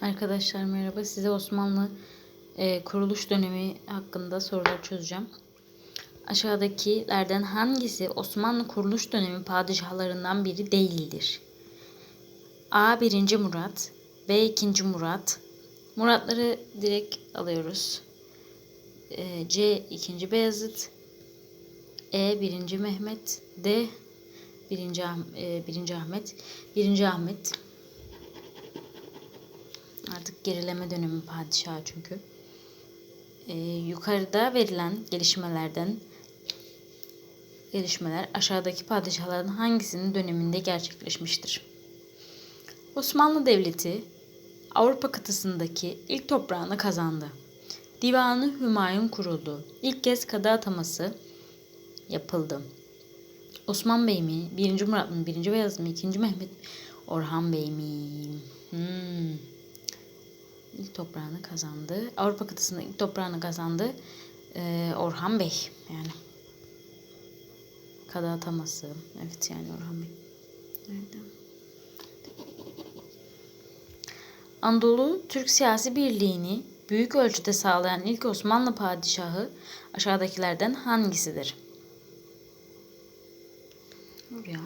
Arkadaşlar merhaba. Size Osmanlı e, kuruluş dönemi hakkında sorular çözeceğim. Aşağıdakilerden hangisi Osmanlı kuruluş dönemi padişahlarından biri değildir? A. 1. Murat B. 2. Murat Muratları direkt alıyoruz. E, C. 2. Beyazıt E. 1. Mehmet D. 1. Ah- e, 1. Ahmet 1. Ahmet gerileme dönemi padişahı çünkü. Ee, yukarıda verilen gelişmelerden gelişmeler aşağıdaki padişahların hangisinin döneminde gerçekleşmiştir? Osmanlı Devleti Avrupa kıtasındaki ilk toprağını kazandı. Divanı Hümayun kuruldu. İlk kez kadı ataması yapıldı. Osman Bey mi? 1. Murat mı? 1. Beyazıt mı? 2. Mehmet? Orhan Bey mi? İlk toprağını kazandı. Avrupa kıtasında ilk toprağını kazandı. Ee, Orhan Bey yani. Kadı ataması. Evet yani Orhan Bey. Nerede? Anadolu Türk siyasi birliğini büyük ölçüde sağlayan ilk Osmanlı padişahı aşağıdakilerden hangisidir? Dur ya.